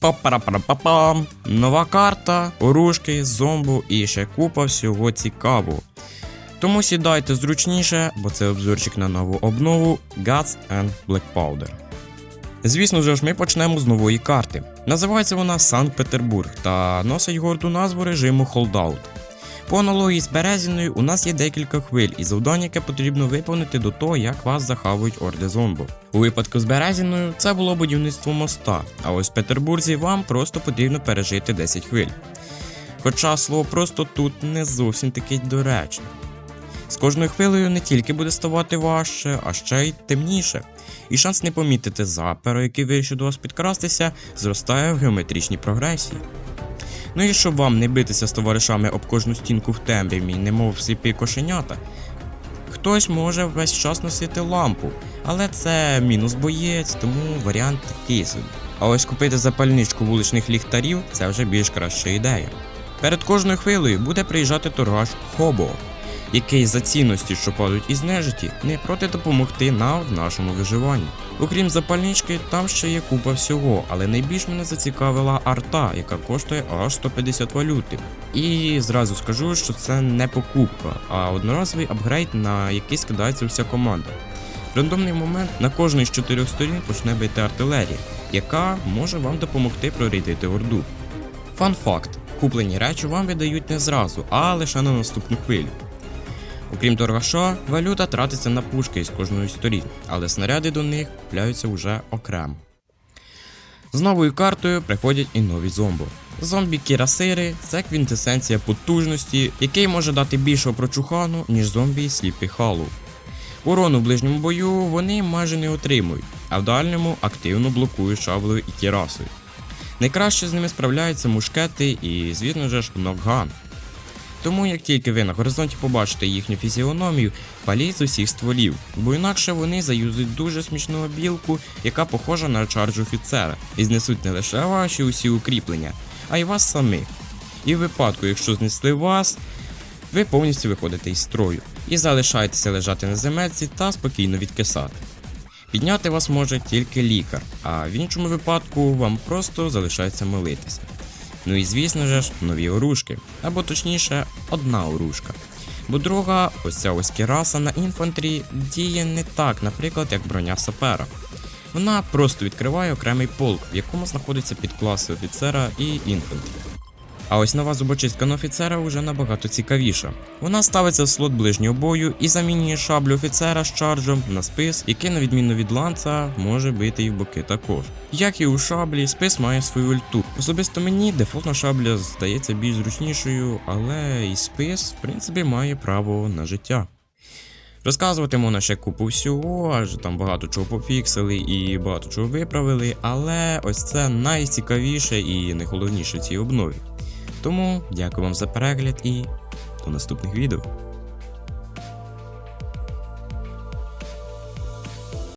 Па-пара-пара-па-пам. Нова карта, оружки, зомбу і ще купа всього цікавого. Тому сідайте зручніше, бо це обзорчик на нову обнову Guts and Black Powder. Звісно ж, ми почнемо з нової карти. Називається вона Санкт-Петербург та носить горду назву режиму Holdout. По аналогії з Березіною у нас є декілька хвиль і завдання, яке потрібно виповнити до того, як вас захавують орди зомбу. У випадку з Березіною це було будівництво моста, а ось в Петербурзі вам просто потрібно пережити 10 хвиль. Хоча слово просто тут не зовсім таке доречне. З кожною хвилею не тільки буде ставати важче, а ще й темніше, і шанс не помітити запера, який вирішив до вас підкрастися, зростає в геометричній прогресії. Ну і щоб вам не битися з товаришами об кожну стінку в темряві, немов сліпі кошенята, хтось може весь час носити лампу, але це мінус боєць, тому варіант такий собі. А ось купити запальничку вуличних ліхтарів це вже більш краща ідея. Перед кожною хвилею буде приїжджати торгаш Хобо, який за цінності, що падають із нежиті, не проти допомогти нам в нашому виживанні. Окрім запальнички, там ще є купа всього, але найбільш мене зацікавила арта, яка коштує аж 150 валюти. І зразу скажу, що це не покупка, а одноразовий апгрейд, на який скидається вся команда. В рандомний момент на кожній з чотирьох сторін почне бити артилерія, яка може вам допомогти прорядити орду. Фан факт: куплені речі вам видають не зразу, а лише на наступну хвилю. Окрім торгаша, валюта тратиться на пушки із кожної сторін, але снаряди до них купляються вже окремо. З новою картою приходять і нові зомбо. Зомбі кірасири це квінтесенція потужності, який може дати більшого прочухану, ніж зомбі сліпі халу. Урону в ближньому бою вони майже не отримують, а в дальньому активно блокують шаблею і кірасою. Найкраще з ними справляються мушкети і, звісно ж, нокган. Тому як тільки ви на горизонті побачите їхню фізіономію, паліть з усіх стволів, бо інакше вони заюзують дуже смішну білку, яка похожа на чардж офіцера, і знесуть не лише ваші усі укріплення, а й вас самих. І в випадку, якщо знесли вас, ви повністю виходите із строю і залишаєтеся лежати на земельці та спокійно відкисати. Підняти вас може тільки лікар, а в іншому випадку вам просто залишається молитися. Ну і звісно ж, нові оружки, або точніше, одна оружка. Бо друга, ось ця ось кіраса на інфантрі діє не так, наприклад, як броня сапера. Вона просто відкриває окремий полк, в якому знаходиться підкласи офіцера і інфантрі. А ось нова зубочистка на офіцера вже набагато цікавіша. Вона ставиться в слот ближнього бою і замінює шаблю офіцера з чарджем на спис, який, на відміну від ланца, може бити і в боки також. Як і у шаблі, спис має свою ульту. Особисто мені дефолтна шабля здається більш зручнішою, але і спис, в принципі, має право на життя. Розказувати можна ще купу всього, аж там багато чого пофіксили і багато чого виправили, але ось це найцікавіше і найголовніше в цій обнові. Тому дякую вам за перегляд і до наступних відео.